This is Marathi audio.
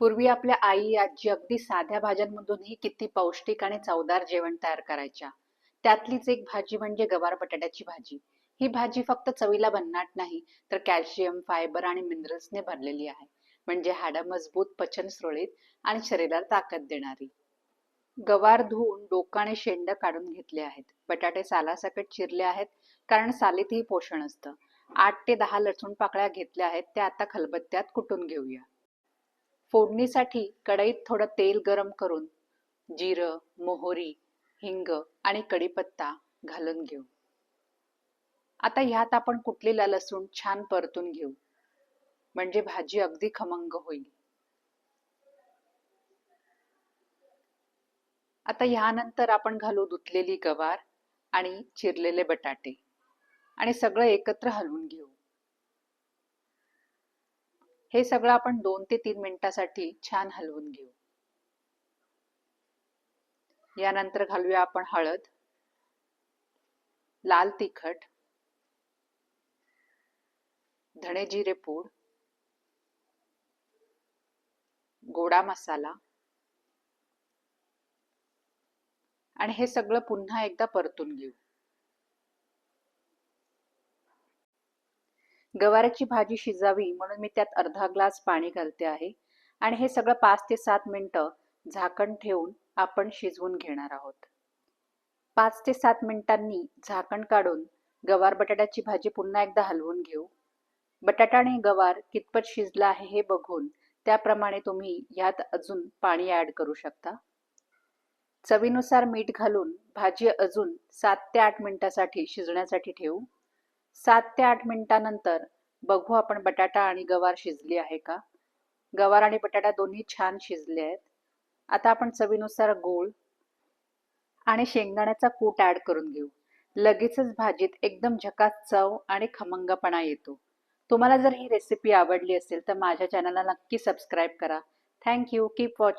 पूर्वी आपल्या आई आजी अगदी साध्या भाज्यांमधूनही किती पौष्टिक आणि चवदार जेवण तयार करायच्या. त्यातलीच एक भाजी म्हणजे गवार बटाट्याची भाजी. ही भाजी फक्त चवीला भन्नाट नाही तर कॅल्शियम फायबर आणि मिनरल्सने भरलेली आहे. म्हणजे हाडं मजबूत पचन सुरळीत आणि शरीराला ताकद देणारी. गवार धुवून डोकाने शेंड काढून घेतले आहेत. बटाटे सालासकट चिरले आहेत कारण सालीतही पोषण असतं. आठ ते दहा लसूण पाकळ्या घेतल्या आहेत त्या आता खलबत्त्यात कुटून घेऊया. फोडणीसाठी कढईत थोडं तेल गरम करून जिरं मोहरी हिंग आणि कढीपत्ता घालून घेऊ. आता ह्यात आपण कुटलेला लसूण छान परतून घेऊ. म्हणजे भाजी अगदी खमंग होईल. आता ह्यानंतर आपण घालू धुतलेली गवार आणि चिरलेले बटाटे आणि सगळं एकत्र हलवून घेऊ. हे सगळं आपण दोन ते तीन मिनिटासाठी छान हलवून घेऊ. यानंतर घालूया आपण हळद लाल तिखट धणे जिरे पूड गोडा मसाला आणि हे सगळं पुन्हा एकदा परतून घेऊ. गवाराची भाजी शिजावी म्हणून मी त्यात अर्धा ग्लास पाणी घालते आहे. आणि हे सगळं पाच ते सात मिनटं झाकण ठेवून आपण शिजवून घेणार आहोत. पाच ते सात मिनिटांनी झाकण काढून गवार बटाट्याची भाजी पुन्हा एकदा हलवून घेऊ. बटाटा आणि गवार कितपत शिजला आहे हे बघून त्याप्रमाणे तुम्ही यात अजून पाणी ऍड करू शकता. चवीनुसार मीठ घालून भाजी अजून सात ते आठ मिनिटासाठी शिजण्यासाठी ठेवू. सात ते आठ मिनिटानंतर बघू आपण बटाटा आणि गवार शिजली आहे का? गवार आणि बटाटा दोन्ही छान शिजले आहेत. आता आपण चवीनुसार गूळ आणि शेंगदाण्याचा कूट ऍड करून घेऊ. लगेचच भाजीत एकदम झकास चव आणि खमंगपणा येतो. तुम्हाला जर ही रेसिपी आवडली असेल तर माझ्या चॅनलला नक्की सबस्क्राईब करा. Thank you keep watching